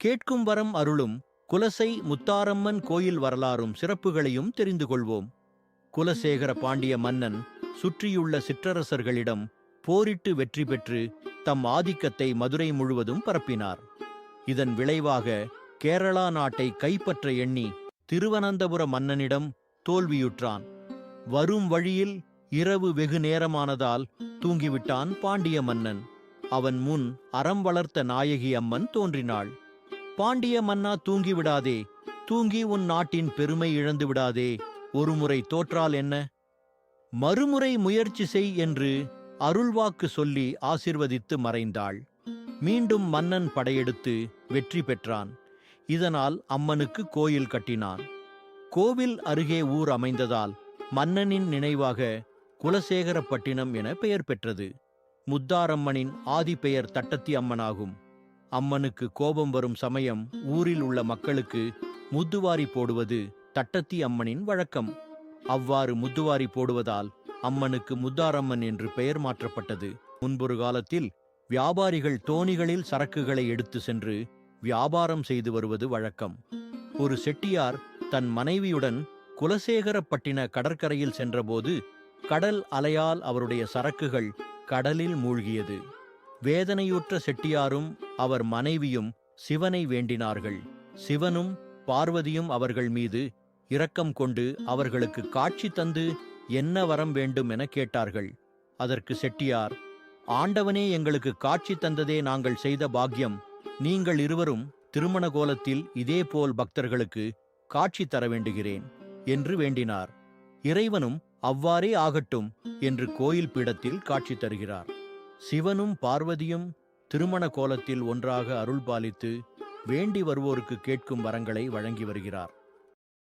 கேட்கும் வரம் அருளும் குலசை முத்தாரம்மன் கோயில் வரலாறும் சிறப்புகளையும் தெரிந்து கொள்வோம். குலசேகர பாண்டிய மன்னன் சுற்றியுள்ள சிற்றரசர்களிடம் போரிட்டு வெற்றி பெற்று தம் ஆதிக்கத்தை மதுரை முழுவதும் பரப்பினார். இதன் விளைவாக கேரளா நாட்டை கைப்பற்ற எண்ணி திருவனந்தபுர மன்னனிடம் தோல்வியுற்றான். வரும் வழியில் இரவு வெகு நேரமானதால் தூங்கிவிட்டான் பாண்டிய மன்னன். அவன் முன் அறம் வளர்த்த நாயகி அம்மன் தோன்றினாள். பாண்டிய மன்னா தூங்கிவிடாதே தூங்கி உன் நாட்டின் பெருமை இழந்து விடாதே. ஒருமுறை தோற்றால் என்ன? மறுமுறை முயற்சி செய் என்று அருள்வாக்கு சொல்லி ஆசிர்வதித்து மறைந்தாள். மீண்டும் மன்னன் படையெடுத்து வெற்றி பெற்றான். இதனால் அம்மனுக்கு கோயில் கட்டினான். கோவில் அருகே ஊர் அமைந்ததால் மன்னனின் நினைவாக குலசேகரப்பட்டினம் என பெயர் பெற்றது. முத்தாரம்மனின் ஆதி பெயர் தட்டத்தி அம்மனாகும் அம்மனுக்கு கோபம் வரும் சமயம் ஊரில் உள்ள மக்களுக்கு முத்துவாரி போடுவது தட்டத்தி அம்மனின் வழக்கம். அவ்வாறு முத்துவாரி போடுவதால் அம்மனுக்கு முத்தாரம்மன் என்று பெயர் மாற்றப்பட்டது. முன்பொரு காலத்தில் வியாபாரிகள் தோணிகளில் சரக்குகளை எடுத்து சென்று வியாபாரம் செய்து வருவது வழக்கம். ஒரு செட்டியார் தன் மனைவியுடன் குலசேகரப்பட்டின கடற்கரையில் சென்றபோது கடல் அலையால் அவருடைய சரக்குகள் கடலில் மூழ்கியது. வேதனையுற்ற செட்டியாரும் அவர் மனைவியும் சிவனை வேண்டினார்கள். சிவனும் பார்வதியும் அவர்கள் மீது இரக்கம் கொண்டு அவர்களுக்கு காட்சி தந்து என்ன வரம் வேண்டும் என கேட்டார்கள். அதற்கு செட்டியார் ஆண்டவனே எங்களுக்கு காட்சி தந்ததே நாங்கள் செய்த பாக்கியம். நீங்கள் இருவரும் திருமண கோலத்தில் இதேபோல் பக்தர்களுக்கு காட்சி தர வேண்டுகிறேன் என்று வேண்டினார். இறைவனும் அவ்வாறே ஆகட்டும் என்று கோயில் பீடத்தில் காட்சி தருகிறார். சிவனும் பார்வதியும் திருமண கோலத்தில் ஒன்றாக அருள்பாலித்து வேண்டி வருவோருக்கு கேட்கும் வரங்களை வழங்கி வருகிறார்.